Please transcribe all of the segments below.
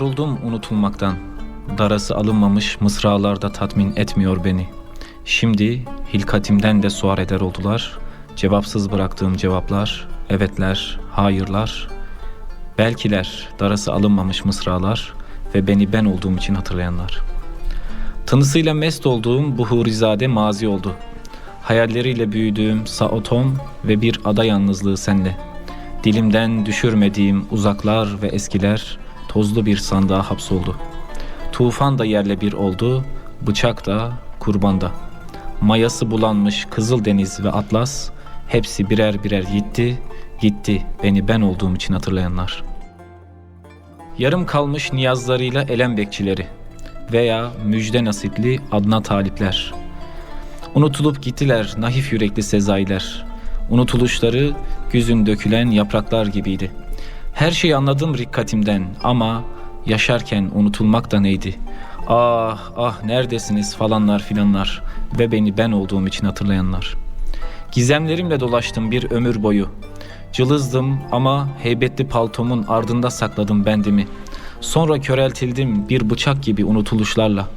Yoruldum unutulmaktan. Darası alınmamış mısralarda tatmin etmiyor beni. Şimdi hilkatimden de suar eder oldular. Cevapsız bıraktığım cevaplar, evetler, hayırlar, belkiler, darası alınmamış mısralar ve beni ben olduğum için hatırlayanlar. Tınısıyla mest olduğum bu hurizade mazi oldu. Hayalleriyle büyüdüğüm Saotom ve bir ada yalnızlığı senle. Dilimden düşürmediğim uzaklar ve eskiler tozlu bir sandığa hapsoldu. Tufan da yerle bir oldu, bıçak da, kurban da. Mayası bulanmış Kızıl Deniz ve Atlas hepsi birer birer gitti, gitti beni ben olduğum için hatırlayanlar. Yarım kalmış niyazlarıyla elem bekçileri veya müjde nasipli adna talipler. Unutulup gittiler nahif yürekli sezailer. Unutuluşları güzün dökülen yapraklar gibiydi. Her şeyi anladım rikkatimden ama yaşarken unutulmak da neydi? Ah ah neredesiniz falanlar filanlar ve beni ben olduğum için hatırlayanlar. Gizemlerimle dolaştım bir ömür boyu. Cılızdım ama heybetli paltomun ardında sakladım bendimi. Sonra köreltildim bir bıçak gibi unutuluşlarla.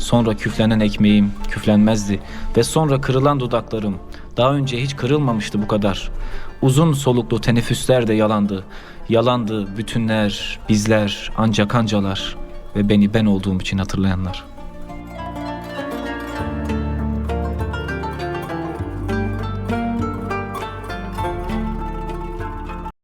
Sonra küflenen ekmeğim küflenmezdi ve sonra kırılan dudaklarım daha önce hiç kırılmamıştı bu kadar. Uzun soluklu teneffüsler de yalandı. Yalandı bütünler, bizler, ancak ancalar ve beni ben olduğum için hatırlayanlar.